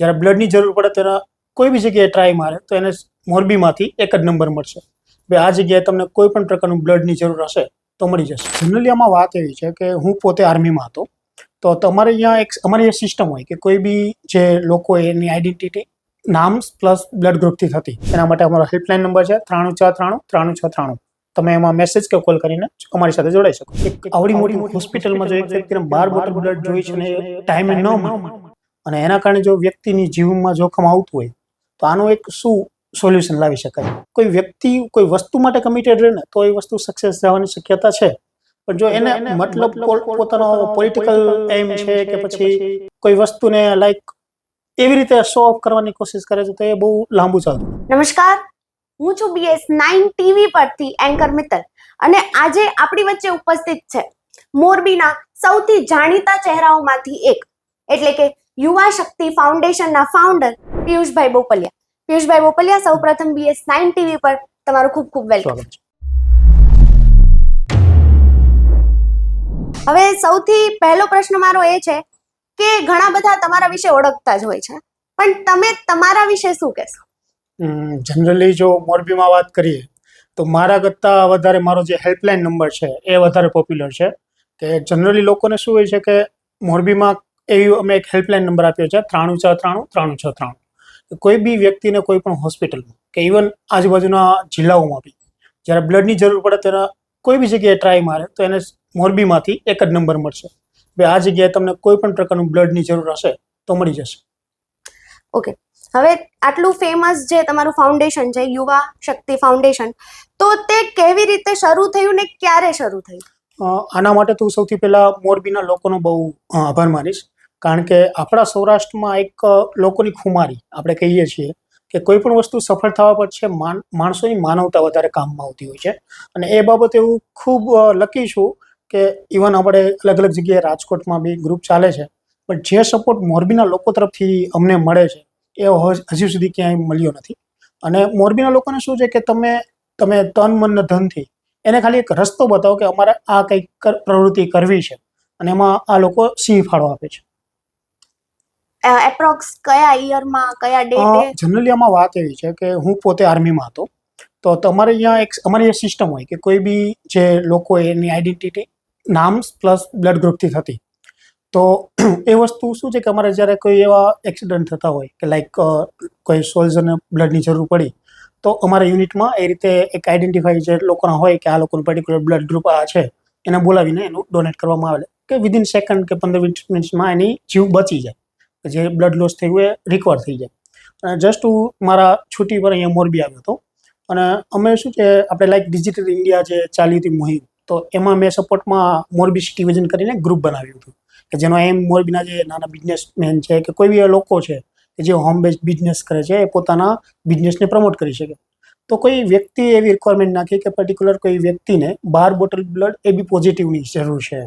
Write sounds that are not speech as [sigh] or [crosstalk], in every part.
જ્યારે બ્લડની જરૂર પડે તેના કોઈ બી જગ્યાએ ટ્રાય મારે તો એને મોરબીમાંથી એક જ નંબર મળશે. બે આ જગ્યાએ તમને કોઈ પણ પ્રકારનું બ્લડની જરૂર હશે તો મળી જશે. જનરલી આમાં વાત એવી છે કે હું પોતે આર્મીમાં હતો તો તમારે અહીંયા એક અમારી એ સિસ્ટમ હોય કે કોઈ બી જે લોકો એની આઈડેન્ટિટી નામ પ્લસ બ્લડ ગ્રુપથી થતી એના માટે અમારો હેલ્પલાઇન નંબર છે ત્રાણું ચાર ત્રાણું ત્રાણું છ ત્રાણું. તમે એમાં મેસેજ કે કોલ કરીને અમારી સાથે જોડાઈ શકો. એક આવડી મોટી હોસ્પિટલમાં જો એક વ્યક્તિને બાર બોટલ બ્લડ જોઈ છે ને ટાઈમે ન મળે. અને એના કારણે જો વ્યક્તિની જીવનમાં જોખમ આવતું હોય તો આનું એક શું સોલ્યુશન લાવી શકાય? કોઈ વ્યક્તિ કોઈ વસ્તુ માટે કમિટેડ રહે ને તો એ વસ્તુ સક્સેસ થવાની શક્યતા છે. પણ જો એને મતલબ પોતાનો પોલિટિકલ એમ છે કે પછી કોઈ વસ્તુને લાઈક એવી રીતે શો ઓફ કરવાની કોશિશ કરે છે તો એ બહુ લાંબુ ચાલતું નમસ્કાર. હું છું બીએસ નાઇન ટીવી પરથી એન્કર મિત્તલ. અને આજે આપણી વચ્ચે ઉપસ્થિત છે મોરબીના સૌથી જાણીતા ચહેરાઓમાંથી એક. એટલે કે યુવા શક્તિ ફાઉન્ડેશનના ફાઉન્ડર પિયુષભાઈ બોપલિયા. પિયુષભાઈ બોપલિયા સૌપ્રથમ બીએસ નાઇન ટીવી પર તમારું ખૂબ ખૂબ વેલકમ હવે સૌથી પહેલો પ્રશ્ન મારો એ છે કે ઘણા બધા તમારા વિશે ઓળખતા જ હોય છે. પણ તમે તમારા વિશે શું કહેશો? જનરલી જો મોરબીમાં વાત કરીએ તો મારા કરતાં વધારે મારો જે હેલ્પલાઇન નંબર છે એ વધારે પોપ્યુલર છે. કે જનરલી લોકોને શું હોય છે કે મોરબીમાં એવી અમે એક હેલ્પલાઇન નંબર આપ્યો છે ત્રાણું છ ત્રાણું ત્રાણું છ ત્રાણું. કોઈ બી વ્યક્તિને કોઈ પણ હોસ્પિટલમાં કે ઇવન આજુબાજુના જિલ્લાઓમાં બી જ્યારે બ્લડની જરૂર પડે તેના કોઈ બી જગ્યાએ ટ્રાય મારે તો એને મોરબીમાંથી એક જ નંબર મળશે. ભાઈ આ જગ્યાએ તમને કોઈ પણ પ્રકારનું બ્લડની જરૂર હશે તો મળી જશે. ઓકે હવે આટલું ફેમસ જે તમારું ફાઉન્ડેશન છે યુવા શક્તિ ફાઉન્ડેશન તો તે કેવી રીતે શરૂ થયું ને ક્યારે શરૂ થયું? આના માટે તો સૌથી પહેલા મોરબીના લોકોનો બહુ આભાર માનીશ. કારણ કે આપણા સૌરાષ્ટ્રમાં એક લોકોની ખુમારી, આપણે કહીએ છીએ કે કોઈ પણ વસ્તુ સફળ થવા પર છે માણસોની માનવતા વધારે કામમાં આવતી હોય છે. અને એ બાબતે હું ખૂબ લકી છું કે ઇવન આપણે અલગ અલગ જગ્યાએ રાજકોટમાં બી ગ્રુપ ચાલે છે. પણ જે સપોર્ટ મોરબીના લોકો તરફથી અમને મળે છે, એ હજ- સુધી ક્યાંય મળ્યો નથી. અને મોરબીના લોકોને શું છે કે તમે તમે તન, મન, ધનથી એને ખાલી એક રસ્તો બતાવો કે અમારે આ કંઈક પ્રવૃત્તિ કરવી છે. અને એમાં આ લોકો સિંહ ફાળો આપે છે. એપ્રોક્સ કયા યરમાં કયા ડેટે જનરલી આમાં વાત એવી છે કે હું પોતે આર્મીમાં હતો. તો તમારે અહીંયા એક અમારી એ સિસ્ટમ હોય કે કોઈ બી જે લોકો એની આઈડેન્ટિટી નામ પ્લસ બ્લડ ગ્રુપથી થતી. તો એ વસ્તુ શું છે કે અમારે જ્યારે કોઈ એવા એક્સિડન્ટ થતા હોય કે લાઈક કોઈ સોલ્જરને બ્લડની જરૂર પડી તો અમારા યુનિટમાં એ રીતે એક આઈડેન્ટિફાઈ જે લોકોના હોય કે આ લોકોનું પર્ટિક્યુલર બ્લડ ગ્રુપ આ છે એને બોલાવીને એનું ડોનેટ કરવામાં આવે કે વિધિન સેકન્ડ કે પંદર વીસ મિનિટ્સમાં એની જીવ બચી જાય. જે બ્લડ લોસ થયું એ રિકવર થઈ જાય. અને જસ્ટ હું મારા છુટ્ટી પર અહીંયા મોરબી આવ્યો હતો. અને અમે શું છે આપણે લાઈક ડિજિટલ ઇન્ડિયા જે ચાલી હતી મુહિમ, તો એમાં મેં સપોર્ટમાં મોરબી સિટી વિઝન કરીને ગ્રુપ બનાવ્યું હતું. કે જેનો એમ મોરબીના જે નાના બિઝનેસમેન છે કે કોઈ બી લોકો છે, કે જે હોમ બેઝ બિઝનેસ કરે છે, એ પોતાના બિઝનેસને પ્રમોટ કરી શકે. તો કોઈ વ્યક્તિ એવી રિક્વાયરમેન્ટ નાખી કે પર્ટિક્યુલર કોઈ વ્યક્તિને બાર બોટલ બ્લડ એ બી પોઝિટિવની જરૂર છે.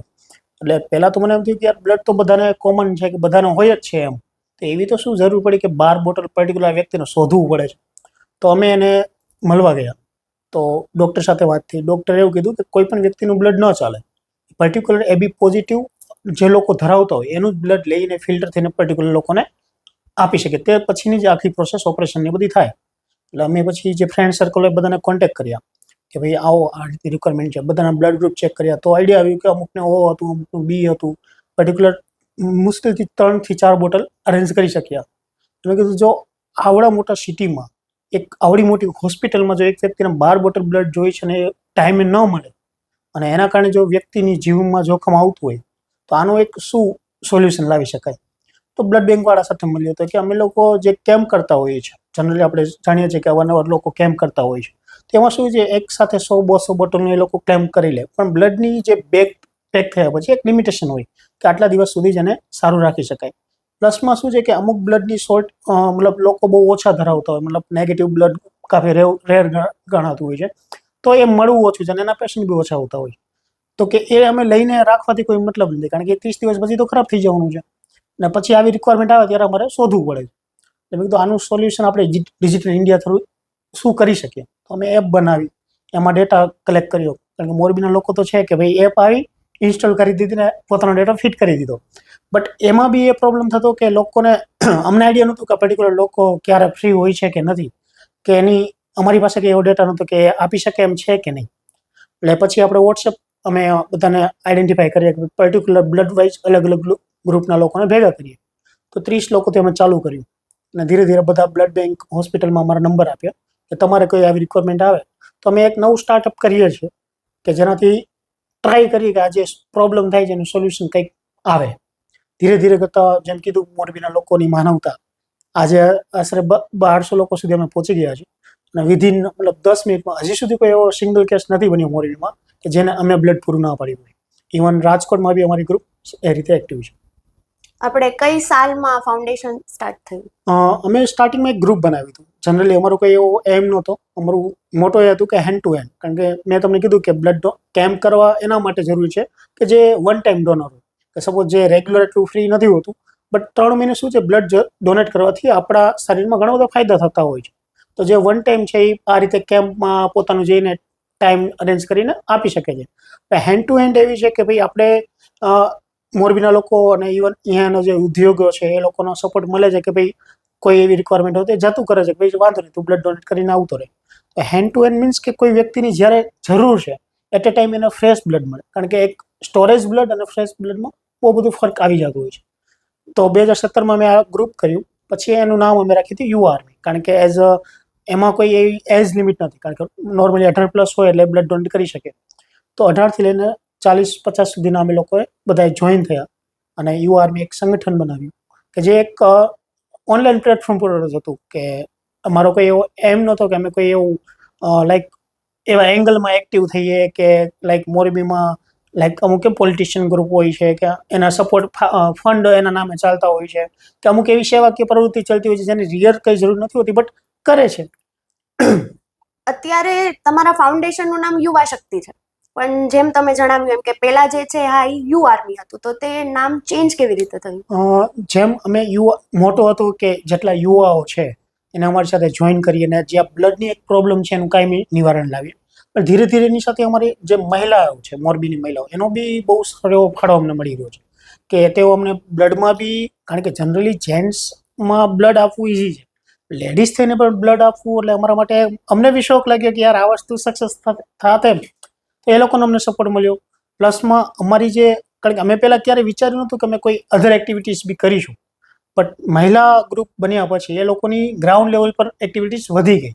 એટલે પહેલાં તો મને એમ થયું કે યાર બ્લડ તો બધાને કોમન છે કે બધાને હોય જ છે એમ. તો એવી તો શું જરૂર પડી કે બાર બોટલ પર્ટિક્યુલર વ્યક્તિને શોધવું પડે છે? તો અમે એને મળવા ગયા. તો ડૉક્ટર સાથે વાત થઈ. ડૉક્ટરે એવું કીધું કે કોઈ પણ વ્યક્તિનું બ્લડ ન ચાલે. પર્ટિક્યુલર એબી પોઝિટિવ જે લોકો ધરાવતા હોય, એનું જ બ્લડ લઈને ફિલ્ટર થઈને પર્ટિક્યુલર લોકોને આપી શકે. તે પછીની જે આખી પ્રોસેસ ઓપરેશનની બધી થાય. એટલે અમે પછી જે ફ્રેન્ડ સર્કલ હોય બધાને કોન્ટેક્ટ કર્યા. કે ભાઈ આવો, આ રીતની રિક્વાયરમેન્ટ છે. બધાના બ્લડ ગ્રુપ ચેક કર્યા. તો આઈડિયા આવ્યું કે અમુકને ઓ હતું, અમુકનું બી હતું. પર્ટિક્યુલર મુશ્કેલથી ત્રણથી ચાર બોટલ અરેન્જ કરી શક્યા. મેં કીધું, જો આવડા મોટા સિટીમાં એક આવડી મોટી હોસ્પિટલમાં જો એક વ્યક્તિને બાર બોટલ બ્લડ જોઈ છે અને ટાઈમે ન મળે, અને એના કારણે જો વ્યક્તિની જીવનમાં જોખમ આવતું હોય, તો આનું એક શું સોલ્યુશન લાવી શકાય? તો બ્લડ બેંકવાળા સાથે મળ્યો હતો કે અમે લોકો જે કેમ્પ કરતા હોઈએ છીએ જનરલી આપણે જાણીએ છીએ કે અવારનવાર લોકો કેમ્પ કરતા હોય છે. તેમાં શું છે, એક સાથે સો, બસો બોટલનું એ લોકો ક્લેમ કરી લે. પણ બ્લડની જે બેગ પેક થયા પછી એક લિમિટેશન હોય કે આટલા દિવસ સુધી જ એને સારું રાખી શકાય. પ્લસમાં શું છે કે અમુક બ્લડની શોર્ટ મતલબ લોકો બહુ ઓછા ધરાવતા હોય, મતલબ નેગેટિવ બ્લડ કાફી રેર ગણાતું હોય છે. તો એ મળવું ઓછું છે અને એના પેશન્ટ બી ઓછા હોતા હોય. તો કે એ અમે લઈને રાખવાથી કોઈ મતલબ નથી, કારણ કે ત્રીસ દિવસ પછી તો ખરાબ થઈ જવાનું છે. અને પછી આવી રિક્વાયરમેન્ટ આવે ત્યારે અમારે શોધવું પડે એટલે મેં કીધું આનું સોલ્યુશન આપણે ડિજિટલ ઇન્ડિયા થ્રુ શું કરી શકીએ? તો અમે એપ બનાવી, એમાં ડેટા કલેક્ટ કર્યો. કારણ કે મોરબીના લોકો તો છે કે ભાઈ એપ આવી ઇન્સ્ટોલ કરી દીધી ને પોતાનો ડેટા ફિટ કરી દીધો. બટ એમાં બી એ પ્રોબ્લેમ થતો કે લોકોને [clears throat] અમને આઈડિયા નહોતું કે પર્ટિક્યુલર લોકો ક્યારે ફ્રી હોય છે કે નથી. કે એની, અમારી પાસે કે એવો ડેટા નહોતો કે આપી શકે એમ છે કે નહીં. એટલે પછી આપણે વોટ્સએપ અમે બધાને આઈડેન્ટિફાઈ કરીએ કે પર્ટિક્યુલર બ્લડ વાઇઝ અલગ અલગ ગ્રુપના લોકોને ભેગા કરીએ. તો ત્રીસ લોકોથી અમે ચાલુ કર્યું. અને ધીરે ધીરે બધા બ્લડ બેંક હોસ્પિટલમાં અમારા નંબર આપ્યા. કે તમારે કોઈ આવી રિક્વાયરમેન્ટ આવે, તો અમે એક નવું સ્ટાર્ટઅપ કરીએ છીએ કે જેનાથી ટ્રાય કરીએ કે આ જે પ્રોબ્લેમ થાય છે એનું સોલ્યુશન કંઈક આવે. ધીરે ધીરે કરતાં જેમ કીધું મોરબીના લોકોની માનવતા, આજે આશરે બારસો લોકો સુધી અમે પહોંચી ગયા છીએ. અને વિધિન મતલબ દસ મિનિટમાં હજી સુધી કોઈ એવો સિંગલ કેસ નથી બન્યો મોરબીમાં કે જેને અમે બ્લડ પૂરું ના પાડ્યું હોય. ઇવન રાજકોટમાં બી અમારી ગ્રુપ એ રીતે એક્ટિવ છે. આપણે કઈ સાલમાં ફાઉન્ડેશન સ્ટાર્ટ થયું? અમે સ્ટાર્ટિંગમાં એક ગ્રુપ બનાવ્યું હતું. જનરલી અમારો કોઈ એવો એમ નહોતો. અમારું મોટો એ હતું કે હેન્ડ ટુ હેન્ડ કારણ કે મેં તમને કીધું કે બ્લડ કેમ્પ કરવા એના માટે જરૂરી છે કે જે વન ટાઈમ ડોનર હોય. કે સપોઝ જે રેગ્યુલર એટલું ફ્રી નથી હોતું બટ ત્રણ મહિને શું છે બ્લડ ડોનેટ કરવાથી આપણા શરીરમાં ઘણા બધા ફાયદા થતા હોય છે. તો જે વન ટાઈમ છે એ આ રીતે કેમ્પમાં પોતાનું જઈને ટાઈમ અરેન્જ કરીને આપી શકે છે. હેન્ડ ટુ હેન્ડ એવી છે કે ભાઈ આપણે મોરબીના લોકો અને ઇવન અહીંયાનો જે ઉદ્યોગો છે, એ લોકોનો સપોર્ટ મળે છે કે ભાઈ કોઈ એવી રિક્વાયરમેન્ટ હોય તો જતું કરે છે કે ભાઈ વાંધો નહીં, તું બ્લડ ડોનેટ કરીને આવતો રહે. તો હેન્ડ ટુ હેન્ડ મીન્સ કે કોઈ વ્યક્તિની જ્યારે જરૂર છે એટ એ ટાઈમ એને ફ્રેશ બ્લડ મળે. કારણ કે એક સ્ટોરેજ બ્લડ અને ફ્રેશ બ્લડમાં બહુ બધું ફરક આવી જતું હોય છે. તો બે હજાર સત્તરમાં મેં આ ગ્રુપ કર્યું. પછી એનું નામ અમે રાખ્યું હતું યુ આર્મી. કારણ કે એઝ અ એમાં કોઈ એવી એજ લિમિટ નથી. કારણ કે નોર્મલી અઢાર પ્લસ હોય એટલે બ્લડ ડોનેટ કરી શકે. તો અઢારથી લઈને ચાલીસ પચાસ સુધીના અમે લોકોએ બધાએ જોઈન થયા અને યુ આર્મી એક સંગઠન બનાવ્યું કે જે એક ઓનલાઈન પ્લેટફોર્મ પર હતું કે અમારો કોઈ એવો એમ નહોતો કે અમે કોઈ એવું લાઈક એવા એંગલમાં એક્ટિવ થઈએ કે લાઈક મોરબીમાં લાઈક અમુક પોલિટિશિયન ગ્રુપ હોય છે કે એના સપોર્ટ ફંડ એના નામે ચાલતા હોય છે કે અમુક એવી સેવાકીય પ્રવૃત્તિ ચાલતી હોય છે જેની રિયર કંઈ જરૂર નથી હોતી બટ કરે છે. અત્યારે તમારા ફાઉન્ડેશનનું નામ યુવા શક્તિ છે. પણ જેમ તમે જણાવ્યું એમ કે પહેલા જે છે હા એ યુ આર્મી હતું, તો તે નામ ચેન્જ કેવી રીતે થયું? જેમ અમે યુવા મોટો હતો કે જેટલા યુવાઓ છે, એને અમારી સાથે જોઈન કરીએ અને જે આ બ્લડની એક પ્રોબ્લેમ છે એનું કાંઈ નિવારણ લાવીએ. પણ ધીરે ધીરે એની સાથે અમારી જે મહિલાઓ છે, મોરબીની મહિલાઓ, એનો બી બહુ સારો ફાળો અમને મળી રહ્યો છે. કે તેઓ અમને બ્લડમાં બી, કારણ કે જનરલી જેન્ટ્સમાં બ્લડ આપવું ઇઝી છે. લેડીઝ થઈને પણ બ્લડ આપવું એટલે અમારા માટે અમને બી શોખ લાગ્યો કે યાર આ વસ્તુ સક્સેસ થાતે તો એ લોકોનો અમને સપોર્ટ મળ્યો. પ્લસમાં અમારી જે, કારણ કે અમે પહેલાં ક્યારે વિચાર્યું નહોતું કે અમે કોઈ અધર એક્ટિવિટીઝ બી કરીશું. બટ મહિલા ગ્રુપ બન્યા પછી એ લોકોની ગ્રાઉન્ડ લેવલ પર એક્ટિવિટીઝ વધી ગઈ.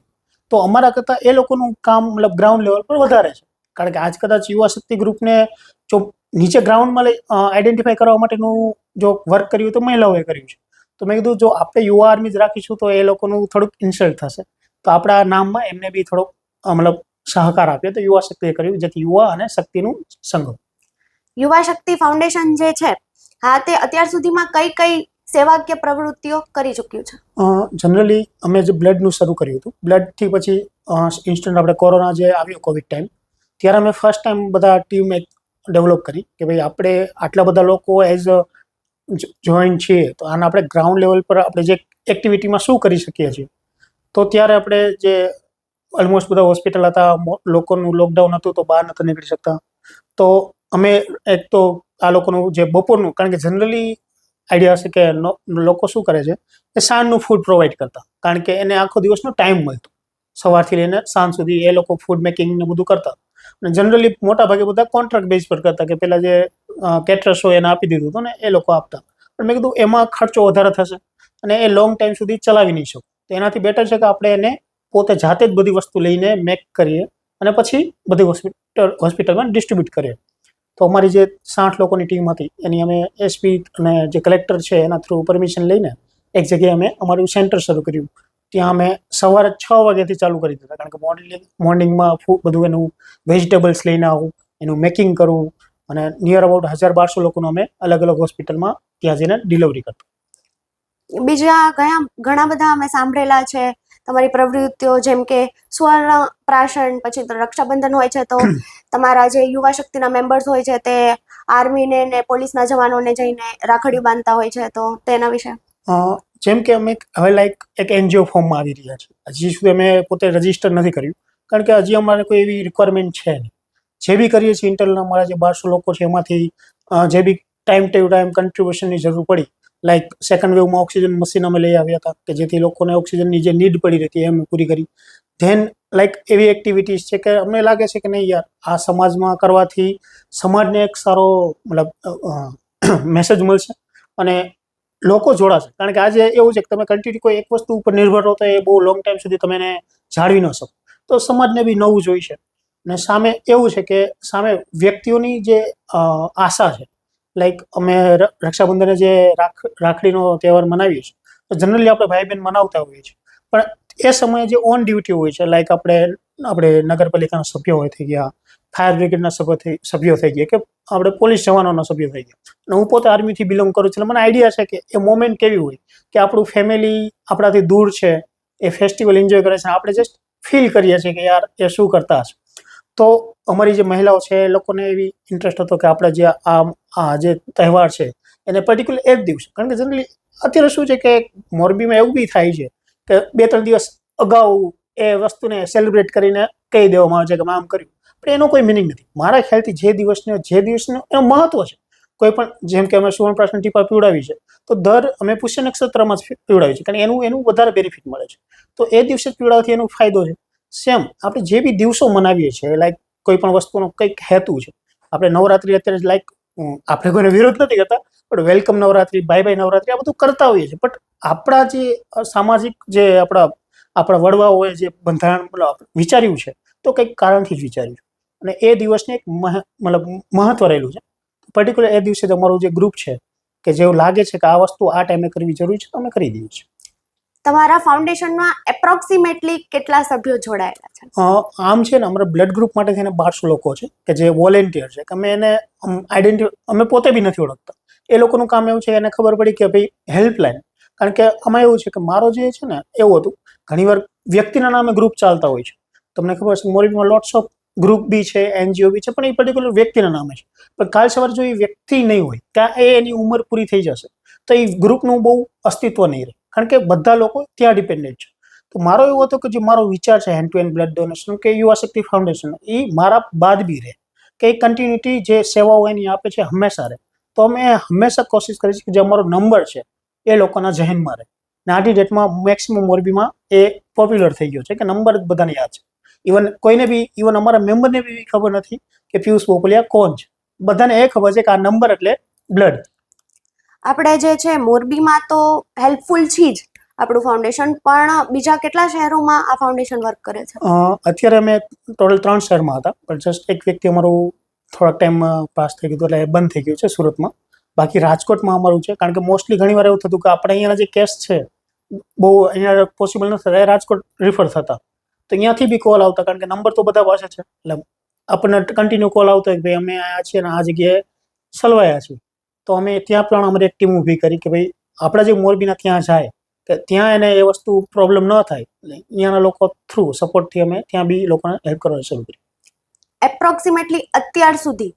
તો અમારા કરતાં એ લોકોનું કામ મતલબ ગ્રાઉન્ડ લેવલ પર વધારે છે. કારણ કે આજ કદાચ યુવા શક્તિ ગ્રુપને જો નીચે ગ્રાઉન્ડમાં લઈ આઈડેન્ટિફાઈ કરવા માટેનું જો વર્ક કર્યું તો મહિલાઓએ કર્યું છે. તો મેં કીધું, જો આપણે યુવા આર્મી જ રાખીશું તો એ લોકોનું થોડુંક ઇન્સલ્ટ થશે. તો આપણા નામમાં એમને બી થોડોક મતલબ સહકાર આપ્યો તો યુવા શક્તિએ કર્યું જેથી યુવા અને શક્તિનું સંગમ. યુવા શક્તિ ફાઉન્ડેશન જે છે હા તે અત્યાર સુધીમાં કઈ કઈ સેવાકીય પ્રવૃત્તિઓ કરી ચૂક્યું છે? જનરલી અમે જે બ્લડનું શરૂ કર્યું હતું બ્લડથી પછી ઇન્સ્ટન્ટ આપણે કોરોના જે આવ્યો કોવિડ ટાઈમ ત્યારે અમે ફર્સ્ટ ટાઈમ બધા ટીમ ડેવલપ કરી કે ભાઈ આપણે આટલા બધા લોકો એઝ જોઈન છીએ તો આને આપણે ગ્રાઉન્ડ લેવલ પર આપણે જે એક્ટિવિટીમાં શું કરી શકીએ છીએ તો ત્યારે આપણે જે ઓલમોસ્ટ બધા હોસ્પિટલ હતા. લોકોનું લોકડાઉન હતું તો બહાર નહોતા નીકળી શકતા. તો અમે એક તો આ લોકોનું જે બપોરનું, કારણ કે જનરલી આઈડિયા હશે કે લોકો શું કરે છે? એ સાંજનું ફૂડ પ્રોવાઈડ કરતા. કારણ કે એને આખો દિવસનો ટાઈમ મળતો. સવારથી લઈને સાંજ સુધી એ લોકો ફૂડ મેકિંગ ને બધું કરતા. અને જનરલી મોટા ભાગે બધા કોન્ટ્રાક્ટ બેઝ પર કરતા કે પેલા જે કેટરસ હોય એને આપી દીધું હતું ને એ લોકો આપતા. પણ મેં કીધું એમાં ખર્ચો વધારે થશે અને એ લોંગ ટાઈમ સુધી ચલાવી નહીં શકો. તો એનાથી બેટર છે કે આપણે એને પોતે જાતે જ બધી વસ્તુ લઈને મેક કરીએ અને પછી બધી હોસ્પિટલ હોસ્પિટલમાં ડિસ્ટ્રીબ્યુટ કરીએ. તો અમારી જે સાઠ લોકોની ટીમ હતી, એની અમે એસપી અને જે કલેક્ટર છે, એના થ્રુ પરમિશન લઈને એક જગ્યાએ અમે અમારું સેન્ટર શરૂ કર્યું. ત્યાં અમે સવારે છ વાગ્યાથી ચાલુ કરી દીધા, કારણ કે મોર્નિંગ મોર્નિંગમાં બધું એનું વેજીટેબલ્સ લઈને આવું, એનું મેકિંગ કરવું અને નિયર અબાઉટ હજાર બારસો લોકોનું અમે અલગ અલગ હોસ્પિટલમાં ત્યાં જઈને ડિલિવરી કરતા. બીજા કયા, ઘણા બધા અમે સાંભળેલા છે તમારી પ્રવૃત્તિઓ જેમ કે સુવર્ણ પ્રાશન પછી રક્ષાબંધન હોય છે તો [clears throat] તમારા જે યુવા શક્તિના મેમ્બર્સ હોય છે તે આર્મીને ને પોલીસના જવાનોને જઈને રાખડી બાંધતા હોય છે તો તેના વિશે? જેમ કે અમે હવે લાઈક એક એનજીઓ ફોર્મમાં આવી રહ્યા છીએ હજી સુધી અમે પોતે રજિસ્ટર નથી કર્યું. કારણ કે હજી અમારે કોઈ એવી રિક્વાયરમેન્ટ છે નહીં. જે બી કરીએ છીએ ઇન્ટરનલ અમારા જે બારસો લોકો છે એમાંથી જે બી ટાઈમ ટુ ટાઈમ કન્ટ્રીબ્યુશનની જરૂર પડી લાઈક સેકન્ડ વેવમાં ઓક્સિજન મશીન અમે લઈ આવ્યા હતા કે જેથી લોકોને ઓક્સિજનની જે નીડ પડી રહેતી એ અમે પૂરી કરી. ધેન લાઈક એવી એક્ટિવિટીઝ છે કે અમને લાગે છે કે નહીં યાર, આ સમાજમાં કરવાથી સમાજને એક સારો, મતલબ મેસેજ મળશે અને લોકો જોડાશે. કારણ કે આજે એવું છે કે તમે કન્ટિન્યુ કોઈ એક વસ્તુ ઉપર નિર્ભર રહો તો એ બહુ લોંગ ટાઈમ સુધી તમે એને જાળવી ન શકો. તો સમાજને બી નવું જોઈશે. અને સામે એવું છે કે સામે વ્યક્તિઓની જે આશા છે લાઈક અમે રક્ષાબંધને જે રાખ, રાખડીનો તહેવાર મનાવીએ છીએ જનરલી આપણે ભાઈ બહેન મનાવતા હોઈએ છીએ. પણ એ સમયે જે ઓન ડ્યુટી હોય છે લાઈક આપણે આપણે નગરપાલિકાના સભ્યો હોય થઈ ગયા ફાયર બ્રિગેડના સભ્યો થઈ સભ્યો થઈ ગયા, કે આપણે પોલીસ જવાનોના સભ્યો થઈ ગયા. અને હું પોતે આર્મીથી બિલોંગ કરું છું, એટલે મને આઈડિયા છે કે એ મોમેન્ટ કેવી હોય, કે આપણું ફેમિલી આપણાથી દૂર છે, એ ફેસ્ટિવલ એન્જોય કરે છે, આપણે જસ્ટ ફીલ કરીએ છીએ કે યાર, એ શું કરતા હશે. તો અમારી જે મહિલાઓ છે, એ લોકોને એવી ઇન્ટરેસ્ટ હતો કે આપણે જે આ આ જે તહેવાર છે, એને પર્ટિક્યુલર એ જ દિવસે. કારણ કે જનરલી અત્યારે શું છે કે મોરબીમાં એવું બી થાય છે કે બે ત્રણ દિવસ અગાઉ એ વસ્તુને સેલિબ્રેટ કરીને કહી દેવામાં આવે છે કે આમ કર્યું. પણ એનો કોઈ મિનિંગ નથી. મારા ખ્યાલથી જે દિવસને, જે દિવસનું એનું મહત્વ છે. કોઈ પણ, જેમ કે અમે સુવર્ણપ્રાસના ટીપા પીવડાવી છે, તો દર અમે પુષ્ય નક્ષત્રમાં જ પીવડાવી છે કારણ એનું એનું વધારે બેનિફિટ મળે છે. તો એ દિવસે પીવડાવવાથી એનો ફાયદો છે. સેમ આપણે જે બી દિવસો મનાવીએ છીએ લાઈક કોઈ પણ વસ્તુનો કંઈક હેતુ છે. આપણે નવરાત્રી અત્યારે લાઈક આપણે કોઈને વિરોધ નથી કરતા, પણ welcome Navratri bye bye Navratri, આ બધું કરતા હોઈએ છીએ. બટ આપણા જે સામાજિક જે આપણા આપણા વડવાઓએ જે બંધારણ વિચાર્યું છે, તો કંઈક કારણથી જ વિચાર્યું અને એ દિવસને એક મતલબ મહત્વ રહેલું છે. પર્ટિક્યુલર એ દિવસે તમારું જે ગ્રુપ છે, કે જેવું લાગે છે કે આ વસ્તુ આ ટાઈમે કરવી જરૂરી છે, તો અમે કરી દઈએ છીએ. તમારા ફાઉન્ડેશનમાં એપ્રોક્સિમેટલી કેટલા સભ્યો જોડાયેલા છે? આમ છે ને, અમારા બ્લડ ગ્રુપ માટે થઈને બારસો લોકો છે, કે જે વોલેન્ટિયર છે, કે અમે એને આઈડેન્ટિ અમે પોતે બી નથી ઓળખતા. એ લોકોનું કામ એવું છે, એને ખબર પડી કે ભાઈ હેલ્પલાઇન કારણ કે આમાં એવું છે કે મારો જે છે ને, એવું હતું, ઘણીવાર વ્યક્તિના નામે ગ્રુપ ચાલતા હોય છે. તમને ખબર છે મોરબીમાં લોટ્સ ઓફ ગ્રુપ બી છે એનજીઓ બી છે, પણ એ પર્ટિક્યુલર વ્યક્તિના નામે છે. પણ કાલ સવારે જો એ વ્યક્તિ નહીં હોય ત્યાં એ એની ઉંમર પૂરી થઈ જશે. તો એ ગ્રુપનું બહુ અસ્તિત્વ નહીં રહે. કારણ કે બધા લોકો ત્યાં ડિપેન્ડન્ટ છે. તો મારો એવો હતો કે જે મારો વિચાર છે hand to hand blood donation કે યુવા શક્તિ ફાઉન્ડેશન એ મારા બાદ બી રહે. કે એ કન્ટિન્યુટી જે સેવાઓ એની આપે છે હંમેશા રહે. તો અમે હંમેશા કોશિશ કરી છે કે જે અમારો નંબર છે, એ લોકોના જહેનમાં રહે. ને આજની ડેટમાં મેક્સિમમ મોરબીમાં એ પોપ્યુલર થઈ ગયો છે કે નંબર જ બધાને યાદ છે. ઇવન કોઈને બી ઇવન અમારા મેમ્બરને બી ખબર નથી કે પિયુષ પોપલિયા કોણ છે. બધાને એ ખબર છે કે આ નંબર એટલે બ્લડ આપણે જે છે, મોરબીમાં તો હેલ્પફુલ છી જ આપણું ફાઉન્ડેશન પણ બીજા કેટલા શહેરોમાં આ ફાઉન્ડેશન વર્ક કરે છે? અત્યારે અમે ટોટલ ત્રણ શહેરમાં હતા, પણ જસ્ટ એક વ્યક્તિ અમારું થોડાક ટાઈમ પાસ થઈ ગયું એટલે બંધ થઈ ગયું છે સુરતમાં. બાકી રાજકોટમાં અમારું છે, કારણ કે મોસ્ટલી ઘણીવાર એવું થતું કે આપણે અહીંયાના જે કેસ છે, બહુ અહીંયા પોસિબલ નથી થતા રાજકોટ રિફર થતા. તો અહીંયાથી બી કોલ આવતા, કારણ કે નંબર તો બધા પાસે છે. એટલે આપણને કન્ટિન્યુ કોલ આવતો કે ભાઈ અમે આ છીએ અને આ જગ્યાએ સલવાયા છીએ. તો અમે ત્યાં પણ અમારી એક ટીમ ઊભી કરી કે ભાઈ આપણા જે મોરબીના ત્યાં જાય કે ત્યાં એને એ વસ્તુ પ્રોબ્લેમ ન થાય અહીંયાના લોકો થ્રુ સપોર્ટથી અમે ત્યાં બી લોકોને હેલ્પ કરવાનું શરૂ કરી એપ્રોક્સિમેટલી અત્યાર સુધી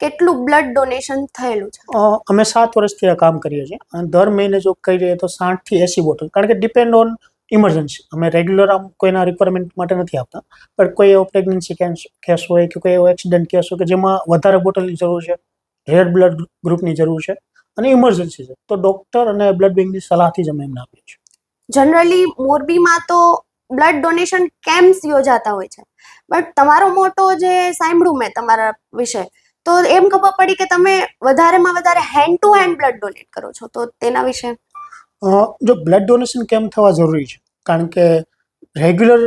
કેટલું બ્લડ ડોનેશન થયેલું છે? અમે સાત વર્ષથી આ કામ કરીએ છીએ અને દર મહિને જો કહી રહીએ તો સાઠથી એંસી બોટલ કારણ કે ડિપેન્ડ ઓન ઇમરજન્સી અમે રેગ્યુલર આમ કોઈના રિક્વાયરમેન્ટ માટે નથી આપતા પણ કોઈ એવો પ્રેગ્નન્સી કેસ હોય કે કોઈ એવો એક્સિડન્ટ કેસ હોય કે જેમાં વધારે બોટલની જરૂર છે રેડ બ્લડ ગ્રુપની જરૂર છે અને ઇમરજન્સી છે. તો ડૉક્ટર અને બ્લડ બેંકની સલાહથી જ અમે એમને આપીએ છીએ. જનરલી મોરબીમાં તો બ્લડ ડોનેશન કેમ્પ્સ યોજાતા હોય છે. બટ તમારો મોટો જે સાંભળ્યું મેં તમારા વિશે તો એમ ખબર પડી કે તમે વધારેમાં વધારે hand to hand blood donate કરો છો. તો તેના વિશે? જો બ્લડ ડોનેશન કેમ થવા જરૂરી છે કારણ કે રેગ્યુલર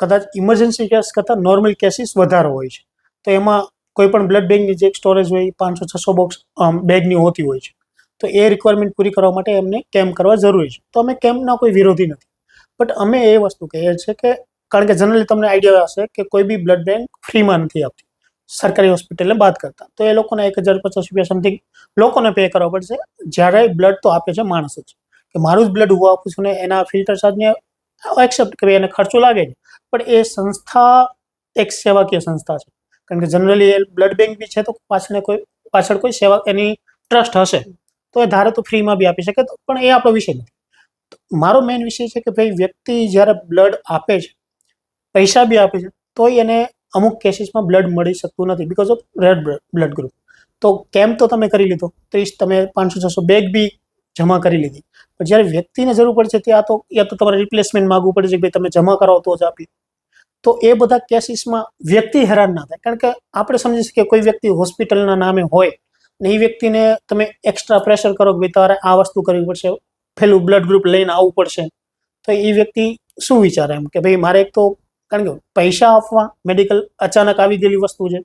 કદાચ ઇમરજન્સી કેસ કરતાં નોર્મલ કેસીસ વધારે હોય છે. તો એમાં કોઈ પણ બ્લડ બેંકની જે સ્ટોરેજ હોય, પાંચસો, છસો બોક્સ બેગની હોતી હોય છે. તો એ રિક્વાયરમેન્ટ પૂરી કરવા માટે એમને કેમ્પ કરવા જરૂરી છે. તો અમે કેમ્પના કોઈ વિરોધી નથી. બટ અમે એ વસ્તુ કહીએ છીએ કે, કારણ કે જનરલી તમને આઈડિયા હશે કે કોઈ બી બ્લડ બેંક ફ્રીમાં નથી આપતી. સરકારી હોસ્પિટલને બાદ કરતા. તો એ લોકોને એક હજાર, પચાસ રૂપિયા સમથિંગ લોકોને પે કરવા પડશે, જ્યારે બ્લડ તો આપે છે માણસ જ. કે મારું જ બ્લડ હું આપું છું ને એના ફિલ્ટર ચાર્જને એક્સેપ્ટ કરી એને ખર્ચો લાગે છે. પણ એ સંસ્થા એક સેવાકીય સંસ્થા છે. કારણ કે જનરલી એ બ્લડ બેંક બી છે તો પાછળ કોઈ પાછળ કોઈ સેવા, એની ટ્રસ્ટ હશે, તો એ ધારે તો ફ્રીમાં બી આપી શકે, પણ એ આપણો વિષય નથી. મારો મેઇન વિષય છે કે ભાઈ વ્યક્તિ જ્યારે બ્લડ આપે છે, પૈસા બી આપે છે, તોય એને અમુક કેસીસમાં બ્લડ મળી શકતું નથી because of red blood group તો કેમ્પ તો તમે કરી લીધો? ત્રીસ તમે પાંચસો, છસો બેગ બી જમા કરી લીધી. પણ જ્યારે વ્યક્તિને જરૂર પડશે ત્યાં તો યા તો તમારે રિપ્લેસમેન્ટ માગવું પડે છે કે ભાઈ તમે જમા કરાવો તો જ આપી તો એ બધા કેસીસમાં વ્યક્તિ હેરાન ના થાય. કારણ કે આપણે સમજી શકીએ કોઈ વ્યક્તિ હોસ્પિટલના નામે હોય ને એ વ્યક્તિને તમે એક્સ્ટ્રા પ્રેશર કરો કે તારે આ વસ્તુ કરવી પડશે, પેલું બ્લડ ગ્રુપ લઈને આવવું પડશે. તો એ વ્યક્તિ શું વિચારે એમ? કે ભાઈ મારે એક તો, કારણ કે પૈસા આપવા મેડિકલ અચાનક આવી ગયેલી વસ્તુ છે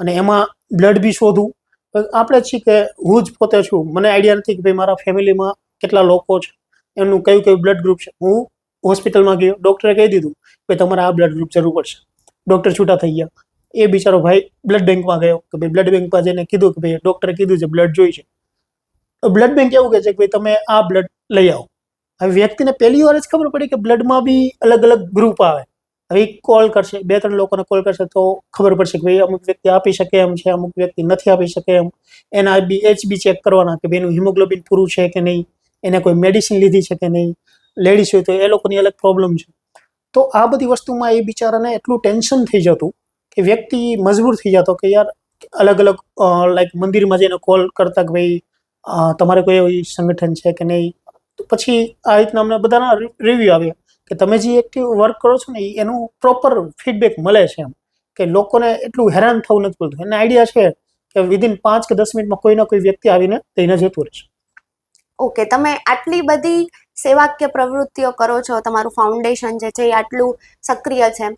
અને એમાં બ્લડ બી શોધવું. આપણે છીએ કે હું જ પોતે છું. મને આઈડિયા નથી કે ભાઈ મારા ફેમિલીમાં કેટલા લોકો છે, એમનું કયું કયું બ્લડ ગ્રુપ છે. હું હોસ્પિટલમાં ગયો ડૉક્ટરે કહી દીધું કે તમારે આ બ્લડ ગ્રુપ જરૂર પડશે. ડૉક્ટર છૂટા થઈ ગયા. એ બિચારો ભાઈ બ્લડ બેંકમાં ગયો. કે ભાઈ બ્લડ બેંકમાં જઈને કીધું કે ભાઈ ડૉક્ટરે કીધું છે બ્લડ જોઈ છે. બ્લડ બેંક એવું કહે છે કે ભાઈ તમે આ બ્લડ લઈ આવો. હવે વ્યક્તિને પહેલી વાર જ ખબર પડી કે બ્લડમાં બી અલગ અલગ ગ્રુપ આવે. હવે કોલ કરશે, બે ત્રણ લોકોને કોલ કરશે તો ખબર પડશે કે ભાઈ અમુક વ્યક્તિ આપી શકે એમ છે, અમુક વ્યક્તિ નથી આપી શકે એમ. એના બી એચ બી ચેક કરવાના કે ભાઈ એનું હિમોગ્લોબિન પૂરું છે કે નહીં? એને કોઈ મેડિસિન લીધી છે કે નહીં? લેડીઝ હોય તો એ લોકોની અલગ પ્રોબ્લેમ છે. તો આ બધી વસ્તુમાં એ બિચારાને એટલું ટેન્શન થઈ જતું કે વ્યક્તિ મજબૂર થઈ જતો કે યાર અલગ અલગ લાઈક મંદિરમાં જઈને કોલ કરતા કે ભાઈ તમારે કોઈ એવું સંગઠન છે કે નહીં? તો પછી આ રીતના અમને બધાના રિવ્યૂ આવ્યા કે તમે જે એક્ટિવ વર્ક કરો છો ને એનું પ્રોપર ફીડબેક મળે છે એમ. કે લોકોને એટલું હેરાન થવું નથી પડતું. એને આઈડિયા છે કે વિધિન પાંચ કે દસ મિનિટમાં કોઈ ના કોઈ વ્યક્તિ આવીને લઈને જતું રહેશે. ઓકે તમે આટલી બધી સેવાકીય પ્રવૃત્તિઓ કરો છો, તમારું ફાઉન્ડેશન જે છે એ આટલું સક્રિય છે.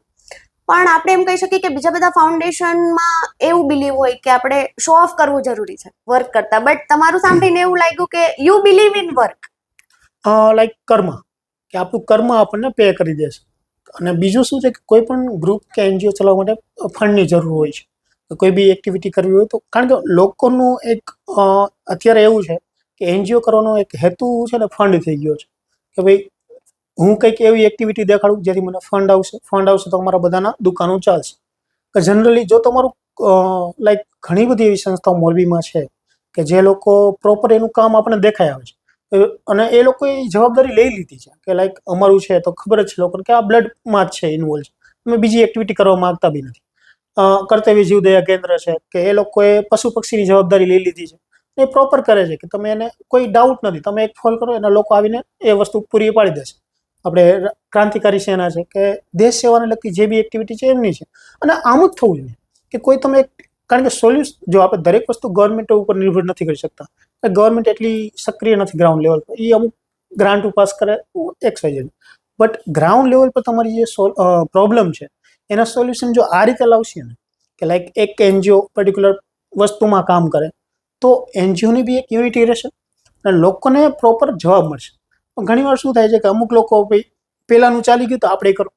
પણ આપણે એમ કહી શકીએ કે બીજા બધા ફાઉન્ડેશનમાં એવું બિલીવ હોય કે આપણે શો ઓફ કરવું જરૂરી છે વર્ક કરતા. બટ તમારું સાંભળીને એવું લાગ્યું કે you believe in work like કર્મ, કે આપણું કર્મ આપણને પે કરી દેશે અને બીજું શું છે કે કોઈ પણ ગ્રુપ કે એનજીઓ ચલાવવા માટે ફંડની જરૂર હોય છે. કોઈ બી એક્ટિવિટી કરવી હોય તો, કારણ કે લોકોનું એક અત્યારે એવું છે કે એનજીઓ કરવાનો એક હેતુ છે ને ફંડ થઈ ગયો છે. કે ભાઈ, હું કંઈક એવી એક્ટિવિટી દેખાડું જેથી મને ફંડ આવશે. ફંડ આવશે તો અમારા બધાના દુકાનો ચાલશે. કે જનરલી જો તમારું લાઈક ઘણી બધી એવી સંસ્થાઓ મોરબીમાં છે કે જે લોકો પ્રોપર એનું કામ આપણને દેખાય આવે છે. અને એ લોકોએ જવાબદારી લઈ લીધી છે કે લાઈક અમારું છે તો ખબર જ છે લોકોને કે આ બ્લડમાં જ છે ઇન્વોલ્વ છે. અમે બીજી એક્ટિવિટી કરવા માગતા બી નથી. કર્તવ્ય જીવદયા કેન્દ્ર છે કે એ લોકોએ પશુ પક્ષીની જવાબદારી લઈ લીધી છે. એ પ્રોપર કરે છે કે તમે એને કોઈ ડાઉટ નથી. તમે એક ફોન કરો, એના લોકો આવીને એ વસ્તુ પૂરી પાડી દેશે. આપણે ક્રાંતિકારી સેના છે કે દેશ સેવાને લગતી જે બી એક્ટિવિટી છે એમની છે. અને આમ જ થવું જોઈએ કે કોઈ તમે કારણ કે સોલ્યુશન જો આપણે દરેક વસ્તુ ગવર્મેન્ટ ઉપર નિર્ભર નથી કરી શકતા. ગવર્મેન્ટ એટલી સક્રિય નથી ગ્રાઉન્ડ લેવલ પર. એ અમુક ગ્રાન્ટ પાસ કરે એક્સવાઇઝેડ બટ ગ્રાઉન્ડ લેવલ પર તમારી જે પ્રોબ્લેમ છે, એના સોલ્યુશન જો આ રીતે લાવશે ને, કે લાઈક એક એનજીઓ પર્ટિક્યુલર વસ્તુમાં કામ કરે તો એનજીઓની બી એક યુનિટી રહેશે અને લોકોને પ્રોપર જવાબ મળશે. પણ ઘણીવાર શું થાય છે કે અમુક લોકો ભાઈ પહેલાંનું ચાલી ગયું તો આપણે કરો.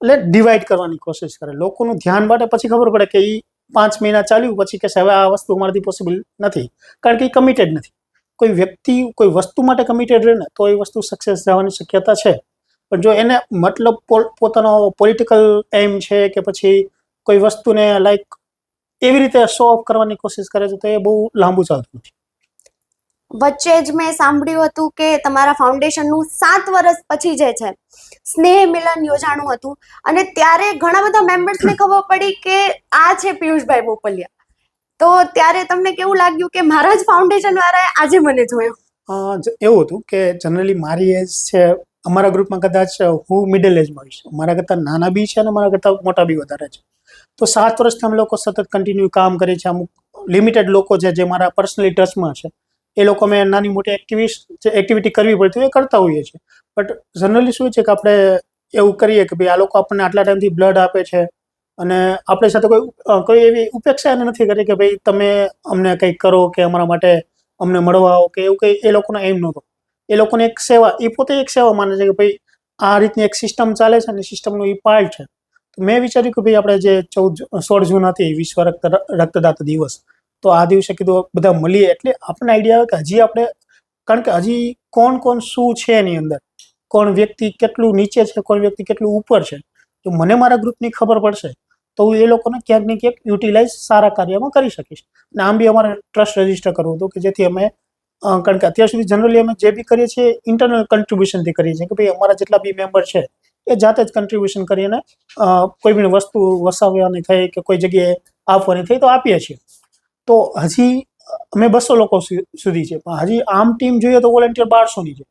એટલે ડિવાઈડ કરવાની કોશિશ કરે. લોકોનું ધ્યાન માટે પછી ખબર પડે કે એ પાંચ મહિના ચાલ્યું પછી કે હવે આ વસ્તુ અમારાથી પોસિબલ નથી. કારણ કે એ કમિટેડ નથી. કોઈ વ્યક્તિ, કોઈ વસ્તુ માટે કમિટેડ રહે ને તો એ વસ્તુ સક્સેસ જવાની શક્યતા છે. પણ જો એને મતલબ પોતાનો પોલિટિકલ એમ છે કે પછી કોઈ વસ્તુને લાઈક એવી રીતે શો ઓફ કરવાની કોશિશ કરે છે તો એ બહુ લાંબુ ચાલતું નથી. વચ્ચે જ મેં સાંભળ્યું હતું કે તમારા ફાઉન્ડેશનનું સાત વર્ષ પછી જે છે સ્નેહ મિલન યોજાણું હતું અને ત્યારે ઘણા બધા મેમ્બર્સને ખબર પડી કે આ છે પિયુષભાઈ બોપલિયા. તો ત્યારે તમને કેવું લાગ્યું કે મારા જ ફાઉન્ડેશન વાળાએ આજે મને જોયો? એવું હતું કે જનરલી મારી એજ છે અમારા ગ્રુપમાં કદાચ હું મિડલ એજમાં હોઈશ. મારા કરતાં નાના બી છે અને મારા કરતાં મોટા બી વધારે છે. તો સાત વર્ષથી અમે લોકો સતત કન્ટિન્યુ કામ કરીએ છીએ અમુક લિમિટેડ લોકો છે જે મારા પર્સનલી ટ્રસ્ટમાં છે. એ લોકો અમે નાની મોટી એક્ટિવિસ્ટ જે એક્ટિવિટી કરવી પડતી હોય એ કરતા હોઈએ છીએ. બટ જનરલી શું છે કે આપણે એવું કરીએ કે ભાઈ આ લોકો આપણને આટલા ટાઈમથી બ્લડ આપે છે અને આપણી સાથે કોઈ કોઈ એવી ઉપેક્ષા એને નથી કરી કે ભાઈ તમે અમને કંઈક કરો કે અમારા માટે અમને મળવા આવો કે એવું કંઈ એ લોકોનો એમ નહોતો. એ લોકોને એક સેવા, એ પોતે એક સેવા માને છે કે ભાઈ આ રીતની એક સિસ્ટમ ચાલે છે અને સિસ્ટમનું એ પાર્ટ છે. મેં વિચાર્યું કે ભાઈ આપણે જે ચૌદ સોળ જૂન હતી વિશ્વ રક્ત રક્તદાતા દિવસ, તો આ દિવસે કીધું બધા મળીએ. એટલે આપણને આઈડિયા આવે કે હજી આપણે, કારણ કે હજી કોણ કોણ શું છે એની અંદર? કોણ વ્યક્તિ કેટલું નીચે છે, કોણ વ્યક્તિ કેટલું ઉપર છે? તો મને મારા ગ્રુપની ખબર પડશે, તો હું એ લોકોને ક્યાંક ને ક્યાંક યુટિલાઇઝ સારા કાર્યમાં કરી શકીશ. અને આમ બી અમારે ટ્રસ્ટ રજિસ્ટર કરવું હતું કે જેથી અમે કારણ કે અત્યાર સુધી જનરલી અમે જે બી કરીએ છીએ ઇન્ટરનલ કન્ટ્રીબ્યુશનથી કરીએ છીએ કે ભાઈ અમારા જેટલા બી મેમ્બર છે એ જાતે જ કન્ટ્રીબ્યુશન કરીને કોઈ પણ વસ્તુ વસાવવાની થઈ કે કોઈ જગ્યાએ આપવાની થઈ તો આપીએ છીએ. તો હજી અમે બસો લોકો સુધી છે પણ હજી આમ ટીમ જોઈએ તો વોલેન્ટિયર બારસોની છે.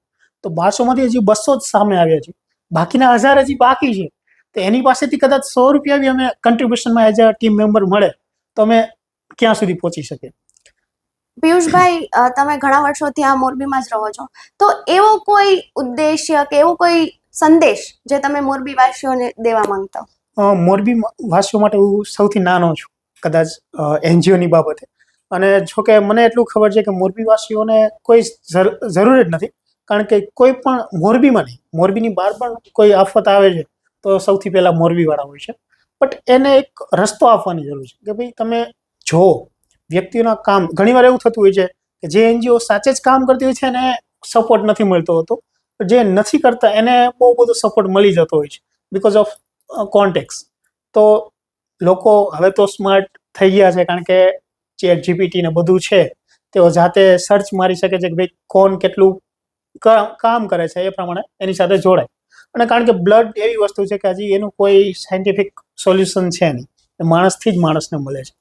તો બારસોમાંથી હજી બસો જ સામે આવ્યા છે બાકીના હજાર હજી બાકી છે. તો એની પાસેથી કદાચ સો રૂપિયા બી અમે કન્ટ્રીબ્યુશનમાં એઝ અ ટીમ મેમ્બર મળે તો અમે ક્યાં સુધી પહોંચી શકીએ? પિયુષભાઈ તમે ઘણા વર્ષોથી આ મોરબીમાં જ રહો છો. તો એવો કોઈ ઉદ્દેશ્ય કે એવો કોઈ સંદેશ જે તમે મોરબી વાસીઓને દેવા માંગતા મોરબી વાસીઓ માટે હું સૌથી નાનો છું, કદાચ એનજીઓની બાબતે. અને જો કે મને એટલું ખબર છે કે મોરબી વાસીઓને કોઈ જરૂર જ નથી. કારણ કે કોઈ પણ મોરબીમાં નહીં, મોરબીની બહાર પણ કોઈ આફત આવે છે, તો સૌથી પહેલાં મોરબીવાળા હોય છે. બટ એને એક રસ્તો આપવાની જરૂર છે, કે ભાઈ તમે જો વ્યક્તિઓના કામ, ઘણીવાર એવું થતું હોય છે કે જે એનજીઓ સાચે જ કામ કરતી હોય છે એને સપોર્ટ નથી મળતો હોતો જે નથી કરતા એને બહુ બધો સપોર્ટ મળી જતો હોય છે બિકોઝ ઓફ કોન્ટેક્સ તો લોકો હવે તો સ્માર્ટ થઈ ગયા છે કારણ કે ચેટ જીપીટી ને બધું છે. તેઓ જાતે સર્ચ મારી શકે છે કે ભાઈ કોણ કેટલું કામ કરે છે એ પ્રમાણે એની સાથે જોડાય. અને કારણ કે બ્લડ એવી વસ્તુ છે કે હજી એનું કોઈ સાયન્ટિફિક સોલ્યુશન છે નહીં. એ માણસથી જ માણસને મળે છે.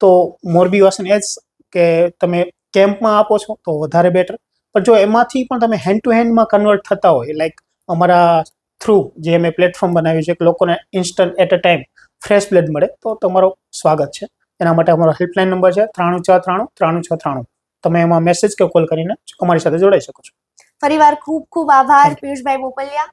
તો મોરબી વાસન એ જ કે તમે કેમ્પમાં આપો છો તો વધારે બેટર પણ જો એમાંથી પણ તમે હેન્ડ ટુ હેન્ડમાં કન્વર્ટ થતા હોય લાઈક અમારા થ્રુ જે મેં પ્લેટફોર્મ બનાવ્યું છે કે લોકોને instant at a time fresh blood મળે તો તમારો સ્વાગત છે. એના માટે અમારો હેલ્પલાઇન નંબર છે ત્રાણું ચાર ત્રાણું ત્રાણું છ ત્રાણું. તમે એમાં મેસેજ કે કોલ કરીને અમારી સાથે જોડાઈ શકો છો. ફરીવાર ખૂબ ખૂબ આભાર પિયુષભાઈ બોપલિયા.